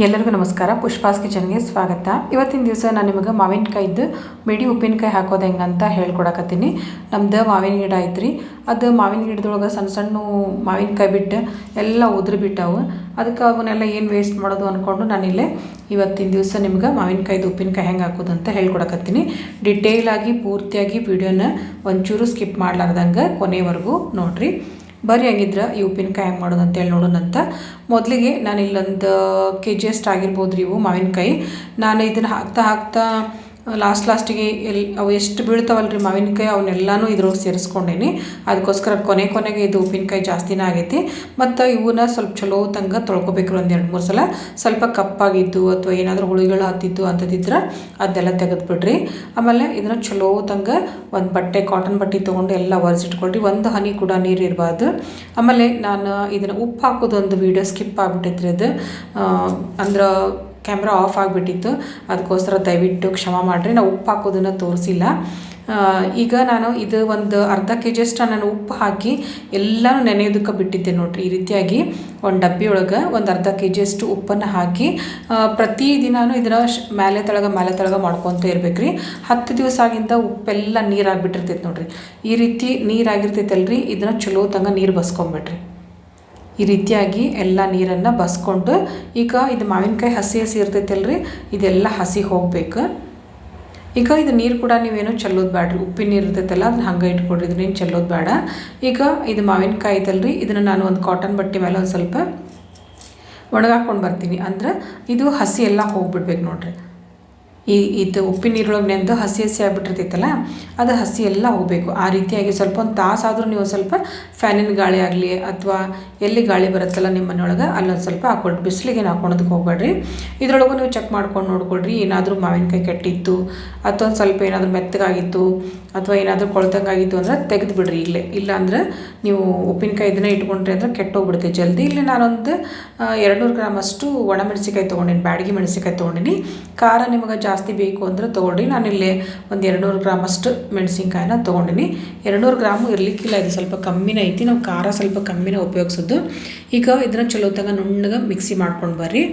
ಎಲ್ಲರಿಗೂ ನಮಸ್ಕಾರ. ಪುಷ್ಪಾಸ್ ಕಿಚನ್ಗೆ ಸ್ವಾಗತ. ಇವತ್ತಿನ ದಿವಸ ನಾನು ನಿಮಗೆ ಮಾವಿನಕಾಯಿದ್ದು ಮಿಡಿ ಉಪ್ಪಿನಕಾಯಿ ಹಾಕೋದು ಹೆಂಗಂತ ಹೇಳ್ಕೊಡಕತ್ತೀನಿ. ನಮ್ದು ಮಾವಿನ ಗಿಡ ಐತ್ರಿ. ಅದು ಮಾವಿನ ಗಿಡದೊಳಗೆ ಸಣ್ಣ ಸಣ್ಣ ಮಾವಿನಕಾಯಿ ಬಿಟ್ಟು ಎಲ್ಲ ಉದುರಿ ಬಿಟ್ಟವು. ಅದಕ್ಕೆ ಅವನ್ನೆಲ್ಲ ಏನು ವೇಸ್ಟ್ ಮಾಡೋದು ಅಂದ್ಕೊಂಡು ನಾನಿಲ್ಲೇ ಇವತ್ತಿನ ದಿವಸ ನಿಮ್ಗೆ ಮಾವಿನಕಾಯ್ದು ಉಪ್ಪಿನಕಾಯಿ ಹೆಂಗೆ ಹಾಕೋದು ಅಂತ ಹೇಳ್ಕೊಡಕತ್ತೀನಿ. ಡಿಟೇಲಾಗಿ ಪೂರ್ತಿಯಾಗಿ ವಿಡಿಯೋನ ಒಂಚೂರು ಸ್ಕಿಪ್ ಮಾಡ್ಲಾರ್ದಂಗೆ ಕೊನೆವರೆಗೂ ನೋಡಿರಿ. ಬರ್ರಿ ಹಂಗಿದ್ರೆ ಈ ಉಪ್ಪಿನಕಾಯಿ ಹೆಂಗೆ ಮಾಡೋದು ಅಂತೇಳಿ ನೋಡೋಣಂತ ಮೊದಲಿಗೆ ನಾನು ಇಲ್ಲೊಂದು ಕೆ ಜಿ ಅಷ್ಟು ಆಗಿರ್ಬೋದು ರೀ ಇವು ಮಾವಿನಕಾಯಿ. ನಾನು ಇದನ್ನು ಹಾಕ್ತಾ ಹಾಕ್ತಾ ಲಾಸ್ಟ್ ಲಾಸ್ಟಿಗೆ ಎಲ್ಲಿ ಅವು ಎಷ್ಟು ಬೀಳ್ತಾವಲ್ಲ ರೀ ಮಾವಿನಕಾಯಿ, ಅವನ್ನೆಲ್ಲನೂ ಇದ್ರೊಳಗೆ ಸೇರಿಸ್ಕೊಂಡೇನಿ. ಅದಕ್ಕೋಸ್ಕರ ಕೊನೆ ಕೊನೆಗೆ ಇದು ಉಪ್ಪಿನಕಾಯಿ ಜಾಸ್ತಿನೇ ಆಗೈತಿ. ಮತ್ತು ಇವನ್ನ ಸ್ವಲ್ಪ ಚಲೋ ತಂಗ ತೊಳ್ಕೊಬೇಕು ಒಂದು ಎರಡು ಮೂರು ಸಲ. ಸ್ವಲ್ಪ ಕಪ್ಪಾಗಿದ್ದು ಅಥವಾ ಏನಾದರೂ ಹುಳಿಗಳು ಹತ್ತಿದ್ದು ಅಂತದಿದ್ರೆ ಅದೆಲ್ಲ ತೆಗೆದುಬಿಡ್ರಿ. ಆಮೇಲೆ ಇದನ್ನು ಚಲೋ ತಂಗ ಒಂದು ಬಟ್ಟೆ ಕಾಟನ್ ಬಟ್ಟೆ ತೊಗೊಂಡು ಎಲ್ಲ ಒರೆಸಿಟ್ಕೊಳ್ರಿ. ಒಂದು ಹನಿ ಕೂಡ ನೀರು ಇರಬಾರ್ದು. ಆಮೇಲೆ ನಾನು ಇದನ್ನು ಉಪ್ಪು ಹಾಕೋದು ಒಂದು ವೀಡಿಯೋ ಸ್ಕಿಪ್ ಆಗಿಬಿಟ್ಟೈತ್ರಿ ಅದು. ಅಂದ್ರೆ ಕ್ಯಾಮ್ರಾ ಆಫ್ ಆಗಿಬಿಟ್ಟಿತ್ತು. ಅದಕ್ಕೋಸ್ಕರ ದಯವಿಟ್ಟು ಕ್ಷಮ ಮಾಡಿರಿ. ನಾವು ಉಪ್ಪು ಹಾಕೋದನ್ನು ತೋರಿಸಿಲ್ಲ. ಈಗ ನಾನು ಇದು ಒಂದು ಅರ್ಧ ಕೆ ಜಿಯಷ್ಟು ನಾನು ಉಪ್ಪು ಹಾಕಿ ಎಲ್ಲನೂ ನೆನೆಯೋದಕ್ಕೆ ಬಿಟ್ಟಿದ್ದೆ ನೋಡಿರಿ. ಈ ರೀತಿಯಾಗಿ ಒಂದು ಡಬ್ಬಿ ಒಳಗೆ ಒಂದು ಅರ್ಧ ಕೆ ಜಿಯಷ್ಟು ಉಪ್ಪನ್ನು ಹಾಕಿ ಪ್ರತಿ ದಿನಾನು ಇದನ್ನು ಮೇಲೆ ತಳಗ ಮೇಲೆ ತಳಗ ಮಾಡ್ಕೊತ ಇರ್ಬೇಕು ರೀ ಹತ್ತು ದಿವಸ ಆಗಿಂದ ಉಪ್ಪೆಲ್ಲ ನೀರಾಗಿಬಿಟ್ಟಿರ್ತೈತೆ ನೋಡಿರಿ. ಈ ರೀತಿ ನೀರಾಗಿರ್ತೈತಲ್ರಿ ಇದನ್ನು ಚಲೋ ತಂಗ ನೀರು ಬಸ್ಕೊಂಬಿಡ್ರಿ. ಈ ರೀತಿಯಾಗಿ ಎಲ್ಲ ನೀರನ್ನು ಬಸ್ಕೊಂಡು ಈಗ ಇದು ಮಾವಿನಕಾಯಿ ಹಸಿ ಹಸಿ ಇರ್ತೈತಲ್ರಿ, ಇದೆಲ್ಲ ಹಸಿ ಹೋಗಬೇಕು. ಈಗ ಇದು ನೀರು ಕೂಡ ನೀವೇನು ಚೆಲ್ಲೋದು ಬೇಡ್ರಿ ಉಪ್ಪಿನ ನೀರು ಇರ್ತೈತಲ್ಲ ಅದನ್ನ ಹಂಗೆ ಇಟ್ಕೊಡ್ರಿ ಇದನ್ನೇನು ಚೆಲ್ಲೋದು ಬೇಡ ಈಗ ಇದು ಮಾವಿನಕಾಯಿ ಐತಲ್ರಿ, ಇದನ್ನು ನಾನು ಒಂದು ಕಾಟನ್ ಬಟ್ಟೆ ಮೇಲೆ ಒಂದು ಸ್ವಲ್ಪ ಒಣಗಾಕೊಂಡು ಬರ್ತೀನಿ. ಅಂದ್ರೆ ಇದು ಹಸಿ ಎಲ್ಲ ಹೋಗ್ಬಿಡ್ಬೇಕು ನೋಡಿರಿ. ಈ ಇದು ಉಪ್ಪಿನ ನೀರೊಳಗೆ ನೆಂದು ಹಸಿ ಹಸಿ ಆಗಿಬಿಟ್ಟಿರ್ತೈತಲ್ಲ, ಅದು ಹಸಿ ಎಲ್ಲ ಹೋಗಬೇಕು. ಆ ರೀತಿಯಾಗಿ ಸ್ವಲ್ಪ ಒಂದು ತಾಸಾದರೂ ನೀವು ಸ್ವಲ್ಪ ಫ್ಯಾನಿನ ಗಾಳಿ ಆಗಲಿ ಅಥವಾ ಎಲ್ಲಿ ಗಾಳಿ ಬರುತ್ತಲ್ಲ ನಿಮ್ಮ ಮನೆಯೊಳಗೆ, ಅಲ್ಲೊಂದು ಸ್ವಲ್ಪ ಹಾಕೊಳ್ರಿ. ಬಿಸಿಲಿಗೆ ಹಾಕೊಳೋದಕ್ಕೆ ಹೋಗ್ಬೇಡ್ರಿ. ಇದರೊಳಗೂ ನೀವು ಚೆಕ್ ಮಾಡ್ಕೊಂಡು ನೋಡ್ಕೊಳ್ರಿ. ಏನಾದರೂ ಮಾವಿನಕಾಯಿ ಕೆಟ್ಟಿತ್ತು, ಅಥವಾ ಒಂದು ಸ್ವಲ್ಪ ಏನಾದರೂ ಮೆತ್ತಗಾಗಿತ್ತು, ಅಥವಾ ಏನಾದರೂ ಕೊಳ್ತಂಗಾಗಿತ್ತು ಅಂದರೆ ತೆಗೆದು ಬಿಡ್ರಿ ಇಲ್ಲೇ. ಇಲ್ಲ ಅಂದ್ರೆ ನೀವು ಉಪ್ಪಿನಕಾಯಿ ಇದನ್ನ ಇಟ್ಕೊಂಡ್ರಿ ಅಂದ್ರೆ ಕೆಟ್ಟೋಗ್ಬಿಡುತ್ತೆ. ಜಲ್ದಿ ಇಲ್ಲಿ ನಾನೊಂದು ಎರಡು ನೂರು ಗ್ರಾಮ್ ಅಷ್ಟು ಒಣಮೆಣಸಿಕಾಯಿ ತೊಗೊಂಡಿನಿ, ಬ್ಯಾಡಗಿ ಮೆಣಸಿಕಾಯಿ ತೊಗೊಂಡಿನಿ. ಖಾರ ನಿಮಗೆ ಜಾಸ್ತಿ ಬೇಕು ಅಂದರೆ ನಾನು ನಾನಿಲ್ಲಿ ಒಂದು ಎರಡು ನೂರು ಗ್ರಾಮ್ ಅಷ್ಟು ಮೆಣಸಿನ್ಕಾಯಿನ ತೊಗೊಂಡಿನಿ. ಎರಡು ನೂರು ಗ್ರಾಮು ಇರಲಿಕ್ಕಿಲ್ಲ, ಇದು ಸ್ವಲ್ಪ ಕಮ್ಮಿನ ಐತಿ. ನಾವು ಖಾರ ಸ್ವಲ್ಪ ಕಮ್ಮಿನೇ ಉಪಯೋಗಿಸೋದು. ಈಗ ಇದನ್ನು ಚಲೋ ನುಣ್ಣಗೆ ಮಿಕ್ಸಿ ಮಾಡ್ಕೊಂಡು ಬರ್ರಿ.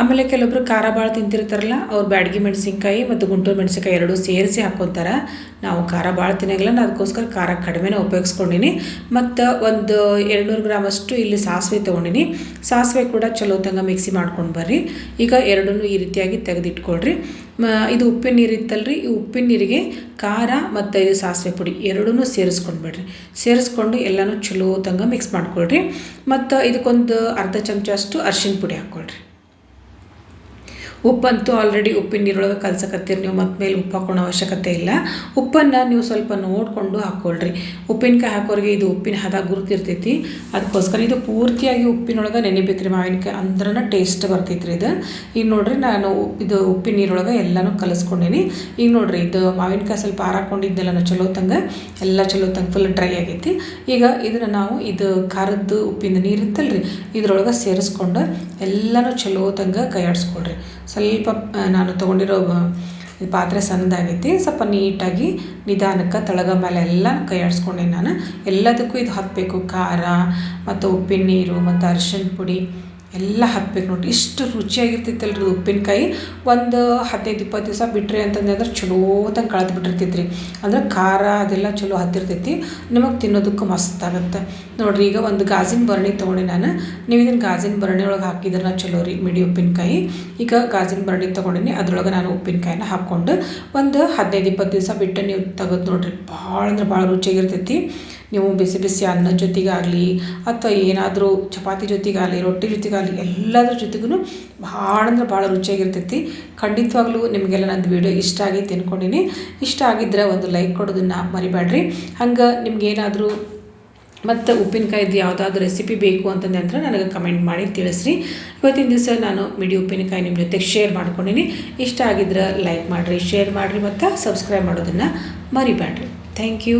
ಆಮೇಲೆ ಕೆಲವೊಬ್ರು ಖಾರ ಭಾಳ ತಿಂತಿರ್ತಾರಲ್ಲ, ಅವ್ರು ಬ್ಯಾಡಗಿ ಮೆಣಸಿನ್ಕಾಯಿ ಮತ್ತು ಗುಂಟೂರು ಮೆಣಸಿನ್ಕಾಯಿ ಎರಡೂ ಸೇರಿಸಿ ಹಾಕ್ಕೊತಾರೆ. ನಾವು ಖಾರ ಭಾಳ ತಿನ್ನೋಂಗಿಲ್ಲ, ನಾನು ಅದಕ್ಕೋಸ್ಕರ ಖಾರ ಕಡಿಮೆನೇ ಉಪಯೋಗಿಸ್ಕೊಂಡಿನಿ. ಮತ್ತು ಒಂದು ಎರಡುನೂರು ಗ್ರಾಮ್ ಅಷ್ಟು ಇಲ್ಲಿ ಸಾಸಿವೆ ತೊಗೊಂಡಿನಿ. ಸಾಸಿವೆ ಕೂಡ ಚಲೋ ತಂಗ ಮಿಕ್ಸಿ ಮಾಡ್ಕೊಂಡು ಬರ್ರಿ. ಈಗ ಎರಡೂ ಈ ರೀತಿಯಾಗಿ ತೆಗೆದಿಟ್ಕೊಳ್ರಿ. ಇದು ಉಪ್ಪಿನ ನೀರು ಇತ್ತಲ್ರಿ, ಈ ಉಪ್ಪಿನ ನೀರಿಗೆ ಖಾರ ಮತ್ತು ಇದು ಸಾಸಿವೆ ಪುಡಿ ಎರಡೂ ಸೇರಿಸ್ಕೊಂಡು ಬಿಡ್ರಿ ಸೇರಿಸ್ಕೊಂಡು ಎಲ್ಲನೂ ಚಲೋ ತಂಗ ಮಿಕ್ಸ್ ಮಾಡ್ಕೊಳ್ರಿ. ಮತ್ತು ಇದಕ್ಕೊಂದು ಅರ್ಧ ಚಮಚ ಅಷ್ಟು ಅರ್ಶಿನ ಪುಡಿ ಹಾಕ್ಕೊಳ್ರಿ ಉಪ್ಪಂತೂ ಆಲ್ರೆಡಿ ಉಪ್ಪಿನ ನೀರೊಳಗೆ ಕಲ್ಸಕತ್ತೀರಿ ನೀವು, ಮತ್ತೆ ಮೇಲೆ ಉಪ್ಪು ಹಾಕೋಣ ಅವಶ್ಯಕತೆ ಇಲ್ಲ. ಉಪ್ಪನ್ನು ನೀವು ಸ್ವಲ್ಪ ನೋಡಿಕೊಂಡು ಹಾಕ್ಕೊಳ್ರಿ ಉಪ್ಪಿನಕಾಯಿ ಹಾಕೋರಿಗೆ ಇದು ಉಪ್ಪಿನ ಹದ ಗುರುತಿರ್ತೈತಿ. ಅದಕ್ಕೋಸ್ಕರ ಇದು ಪೂರ್ತಿಯಾಗಿ ಉಪ್ಪಿನೊಳಗೆ ನೆನಿಬೇಕು ರೀ ಮಾವಿನಕಾಯಿ, ಅಂದ್ರನ ಟೇಸ್ಟ್ ರೀ ಇದು. ಈಗ ನೋಡ್ರಿ ನಾನು ಇದು ಉಪ್ಪಿನ ನೀರೊಳಗೆ ಎಲ್ಲನೂ ಕಲಿಸ್ಕೊಂಡೀನಿ. ಈಗ ನೋಡ್ರಿ ಇದು ಮಾವಿನಕಾಯಿ ಸ್ವಲ್ಪ ಹಾರಾಕೊಂಡಿದ್ದೆಲ್ಲ ಚಲೋ ತಂಗ, ಎಲ್ಲ ಚಲೋ ತಂಗ ಫುಲ್ ಡ್ರೈ ಆಗೈತಿ. ಈಗ ಇದನ್ನು ನಾವು ಇದು ಖಾರದ್ದು ಉಪ್ಪಿನ ನೀರು ಇತ್ತಲ್ರಿ, ಇದ್ರೊಳಗೆ ಸೇರಿಸ್ಕೊಂಡು ಎಲ್ಲನೂ ಚಲೋ ತಂಗ ಕೈಯಾಡಿಸ್ಕೊಳ್ರಿ. ಸ್ವಲ್ಪ ನಾನು ತೊಗೊಂಡಿರೋ ಪಾತ್ರೆ ಸಣ್ಣದಾಗೈತಿ. ಸ್ವಲ್ಪ ನೀಟಾಗಿ ನಿಧಾನಕ್ಕೆ ತಳಗ ಮೇಲೆ ಎಲ್ಲ ಕೈ ನಾನು. ಎಲ್ಲದಕ್ಕೂ ಇದು ಹಾಕಬೇಕು. ಖಾರ ಮತ್ತು ಉಪ್ಪಿನ ನೀರು ಮತ್ತು ಅರಿಶಿಣ ಪುಡಿ. ಎಲ್ಲ ಹಾಕ್ಬೇಕು ನೋಡಿರಿ ಇಷ್ಟು ರುಚಿಯಾಗಿರ್ತೈತಲ್ರಿ ಉಪ್ಪಿನಕಾಯಿ. ಒಂದು ಹದಿನೈದು, ಇಪ್ಪತ್ತು ದಿವಸ ಬಿಟ್ರಿ ಅಂತಂದ್ರೆ ಚಲೋ ತಂಗೆ ಕಳೆದು ಬಿಟ್ಟಿರ್ತೈತೆ ರೀ ಅಂದ್ರೆ ಖಾರ ಅದೆಲ್ಲ ಚಲೋ ಹತ್ತಿರ್ತೈತಿ. ನಿಮಗೆ ತಿನ್ನೋದಕ್ಕೂ ಮಸ್ತ್ ಆಗುತ್ತೆ. ನೋಡಿರಿ, ಈಗ ಒಂದು ಗಾಜಿನ ಭರಣಿ ತೊಗೊಂಡೆ ನಾನು. ನೀವು ಇದನ್ನು ಗಾಜಿನ ಭರಣಿ ಒಳಗೆ ಹಾಕಿದ್ರೆ ಚಲೋ ರೀ ಮಿಡಿ ಉಪ್ಪಿನಕಾಯಿ. ಈಗ ಗಾಜಿನ ಬರಣಿ ತೊಗೊಂಡಿನಿ, ಅದ್ರೊಳಗೆ ನಾನು ಉಪ್ಪಿನಕಾಯಿನ ಹಾಕ್ಕೊಂಡು ಒಂದು ಹದಿನೈದು, ಇಪ್ಪತ್ತು ದಿವಸ ಬಿಟ್ಟು ನೀವು ತೆಗೆದು ನೋಡಿರಿ, ಭಾಳ ಅಂದ್ರೆ ಭಾಳ ರುಚಿಯಾಗಿರ್ತೈತಿ. ನೀವು ಬಿಸಿ ಬಿಸಿ ಅನ್ನದ ಜೊತೆಗಾಗಲಿ ಅಥವಾ ಏನಾದರೂ ಚಪಾತಿ ಜೊತೆಗಾಗಲಿ, ರೊಟ್ಟಿ ಜೊತೆಗಾಗಲಿ, ಎಲ್ಲದ್ರ ಜೊತೆಗೂ ಭಾಳ ಅಂದ್ರೆ ಭಾಳ ರುಚಿಯಾಗಿರ್ತೈತಿ. ಖಂಡಿತವಾಗ್ಲೂ ನಿಮಗೆಲ್ಲ ನಂದು ವೀಡಿಯೋ ಇಷ್ಟ ಆಗಿ ತಿನ್ಕೊಂಡಿನಿ ಇಷ್ಟ ಆಗಿದ್ರೆ ಒಂದು ಲೈಕ್ ಕೊಡೋದನ್ನು ಮರಿಬೇಡ್ರಿ ಹಂಗೆ ನಿಮ್ಗೇನಾದರೂ ಮತ್ತು ಉಪ್ಪಿನಕಾಯ್ದು ಯಾವುದಾದ್ರೂ ರೆಸಿಪಿ ಬೇಕು ಅಂತಂದ್ರೆ ನನಗೆ ಕಮೆಂಟ್ ಮಾಡಿ ತಿಳಿಸ್ರಿ. ಇವತ್ತಿನ ದಿವಸ ನಾನು ಮಿಡಿ ಉಪ್ಪಿನಕಾಯಿ ನಿಮ್ಮ ಜೊತೆಗೆ ಶೇರ್ ಮಾಡ್ಕೊಂಡಿನಿ. ಇಷ್ಟ ಆಗಿದ್ರೆ ಲೈಕ್ ಮಾಡಿರಿ ಶೇರ್ ಮಾಡಿರಿ ಮತ್ತು ಸಬ್ಸ್ಕ್ರೈಬ್ ಮಾಡೋದನ್ನು ಮರಿಬೇಡ್ರಿ ಥ್ಯಾಂಕ್ ಯು